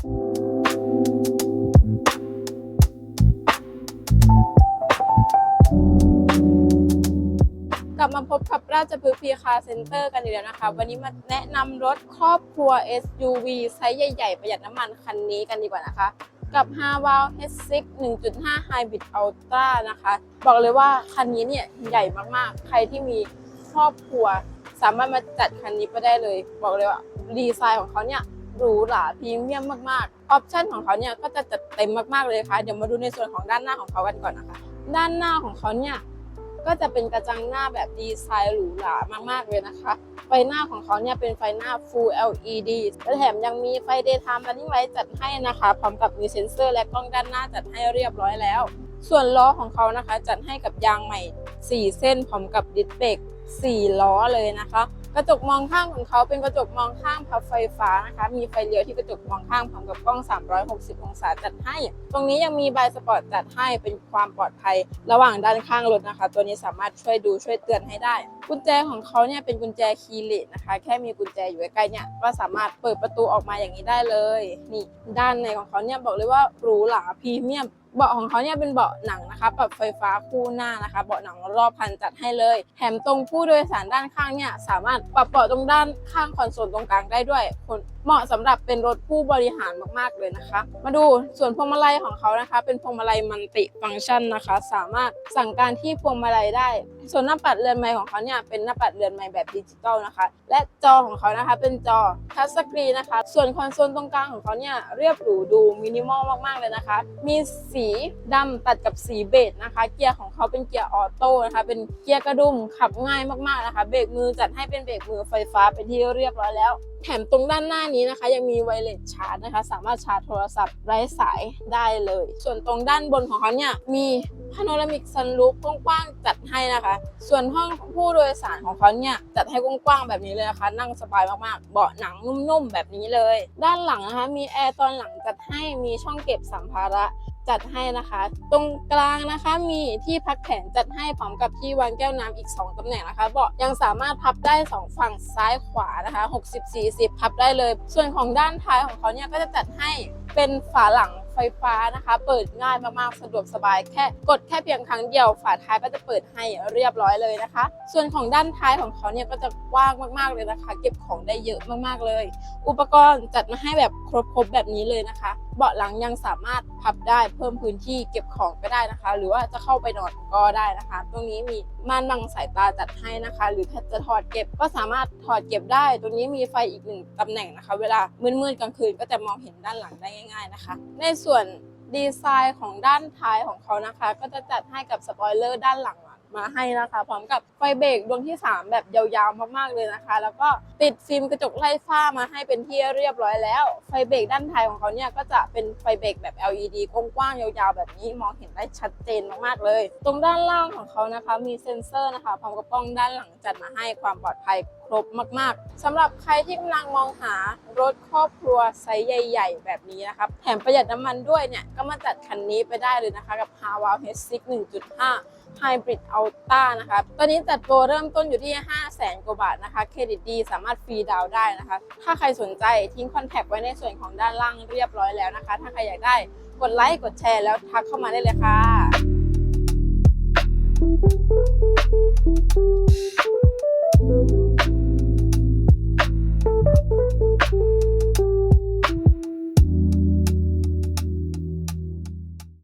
กลับมาพบกับราชพฤกษ์พีคาเซ็นเตอร์กันอีกแล้วนะคะ วันนี้มาแนะนำรถครอบครัว SUV ไซส์ใหญ่ ๆ ประหยัดน้ำมันคันนี้กันดีกว่านะคะ กับ h a v a l H6 1.5 Hybrid Ultra นะคะ บอกเลยว่าคันนี้เนี่ยใหญ่มากๆ ใครที่มีครอบครัว สามารถมาจัดคันนี้ไปได้เลย บอกเลยว่าดีไซน์ของเขาเนี่ย หรูหราพรีเมียมมากๆ ออปชั่นของเขาเนี่ยก็จะจัดเต็มมากๆเลยค่ะ เดี๋ยวมาดูในส่วนของด้านหน้าของเขากันก่อนนะคะ ด้านหน้าของเขาเนี่ยก็จะเป็นกระจังหน้าแบบดีไซน์หรูหรามากๆเลยนะคะ ไฟหน้าของเขาเนี่ยเป็นไฟหน้า Full LED และแถมยังมีไฟ Daytime Running Light จัดให้นะคะ พร้อมกับมีเซ็นเซอร์และกล้องด้านหน้าจัดให้เรียบร้อยแล้ว ส่วนล้อของเขานะคะ จัดให้กับยางใหม่ 4 เส้นพร้อมกับดิสเบรก 4 ล้อเลยนะคะ กระจกมองข้างของเขาเป็นกระจกมองข้างพับไฟฟ้านะคะ มีไฟเลี้ยวที่กระจกมองข้างพร้อมกับกล้อง 360 องศาจัดให้ ตรงนี้ยังมีใบสปอร์ตจัดให้เป็นความปลอดภัย ระหว่างด้านข้างรถนะคะ ตัวนี้สามารถช่วยดูช่วยเตือนให้ได้ กุญแจของเขาเนี่ยเป็นกุญแจคีย์เลสนะคะ แค่มีกุญแจอยู่ใกล้ๆเนี่ยก็สามารถเปิดประตูออกมาอย่างนี้ได้เลย นี่ด้านในของเขาเนี่ยบอกเลยว่าหรูหราพรีเมียมเบาะของเขาเนี่ยเป็นเบาะหนังนะคะปรับไฟฟ้าคู่หน้านะคะ เบาะหนังรอบพันจัดให้เลย แถมตรงผู้โดยสารด้านข้างเนี่ยสามารถปรับเบาะตรงด้านข้างคอนโซลตรงกลางได้ด้วยคนเหมาะสำหรับเป็นรถผู้บริหารมากๆเลยนะคะ มาดูส่วนพวงมาลัยของเขานะคะ เป็นพวงมาลัยมันติฟังก์ชันนะคะ สามารถสั่งการที่พวงมาลัยได้ ส่วนหน้าปัดเรือนไม้ของเขาเนี่ยเป็นหน้าปัดเรือนไม้แบบดิจิตอลนะคะ และจอของเขานะคะเป็นจอทัชสกรีนนะคะ ส่วนคอนโซลตรงกลางของเขาเนี่ยเรียบหรูดูมินิมอลมากๆเลยนะคะ มีสีดำตัดกับสีเบจนะคะ เกียร์ของเขาเป็นเกียร์ออโต้นะคะ เป็นเกียร์กระดุมขับง่ายมากๆนะคะ เบรกมือจัดให้เป็นเบรกมือไฟฟ้าเป็นที่เรียบร้อยแล้วแถมตรงด้านหน้านี้นะคะ ยังมีไวเลสชาร์จนะคะ สามารถชาร์จโทรศัพท์ไร้สายได้เลย ส่วนตรงด้านบนของเขาเนี่ยมีพาโนรามิกซันรูฟกว้างๆจัดให้นะคะ ส่วนห้องผู้โดยสารของเขาเนี่ยจัดให้กว้างๆแบบนี้เลยนะคะ นั่งสบายมากๆ เบาะหนังนุ่มๆแบบนี้เลย ด้านหลังนะคะมีแอร์ตอนหลังจัดให้มีช่องเก็บสัมภาระ จัดให้นะคะ ตรงกลางนะคะมีที่พักแขนจัดให้พร้อมกับที่วางแก้วน้ำอีก 2ตำแหน่งนะคะเบาะยังสามารถพับได้ 2 ฝั่งซ้ายขวานะคะ 60 40 พับได้เลย ส่วนของด้านท้ายของเขาเนี่ยก็จะจัดให้เป็นฝาหลัง ไฟฟ้านะคะ เปิดง่ายมากๆ สะดวกสบายแค่กดแค่เพียงครั้งเดียวฝาท้ายก็จะเปิดให้เรียบร้อยเลยนะคะ ส่วนของด้านท้ายของเขาเนี่ยก็จะกว้างมากๆเลยนะคะ เก็บของได้เยอะมากๆเลย อุปกรณ์จัดมาให้แบบครบๆแบบนี้เลยนะคะ เบาะหลังยังสามารถพับได้เพิ่มพื้นที่เก็บของก็ได้นะคะ หรือว่าจะเข้าไปนอนก็ได้นะคะ ตรงนี้มีม่านบังสายตาจัดให้นะคะ หรือถ้าจะถอดเก็บก็สามารถถอดเก็บได้ ตรงนี้มีไฟอีกหนึ่งตำแหน่งนะคะ เวลามืดๆกลางคืนก็จะมองเห็นด้านหลังได้ง่าย ๆนะคะ ในส่วนวนดีไซน์ของด้านท้ายของเขานะคะ ก็จะจัดให้กับสปอยเลอร์ด้านหลังมาให้นะคะ พร้อมกับไฟเบรกดวงที่ 3 แบบยาวๆมากๆเลยนะคะ แล้วก็ติดฟิล์มกระจกไล่ฟ้ามาให้เป็นที่เรียบร้อยแล้ว ไฟเบรกด้านท้ายของเขาเนี่ยก็จะเป็นไฟเบรกแบบ LED กว้างๆยาวๆแบบนี้มองเห็นได้ชัดเจนมากๆเลย ตรงด้านล่างของเขานะคะ มีเซ็นเซอร์นะคะพร้อมกับกล้องด้านหลังจัดมาให้ความปลอดภัย รบมากๆสำหรับใครที่กำลังมองหารถครอบครัวไซส์ใหญ่ ๆ แบบนี้นะครับแถมประหยัดน้ำมันด้วยเนี่ย ก็มาจัดคันนี้ไปได้เลยนะคะกับ h a v a l H6 1.5 Hybrid Ultra นะคะตอนนี้จัดโปรเริ่มต้นอยู่ที่ 5 0 0แสนกว่าบาทนะคะ เครดิตดีสามารถฟรีดาวน์ได้นะคะ ถ้าใครสนใจทิ้งคอนแทคไว้ในส่วนของด้านล่างเรียบร้อยแล้วนะคะ ถ้าใครอยากได้กดไลค์ กดแชร์แล้วทักเข้ามาได้เลยค่ะ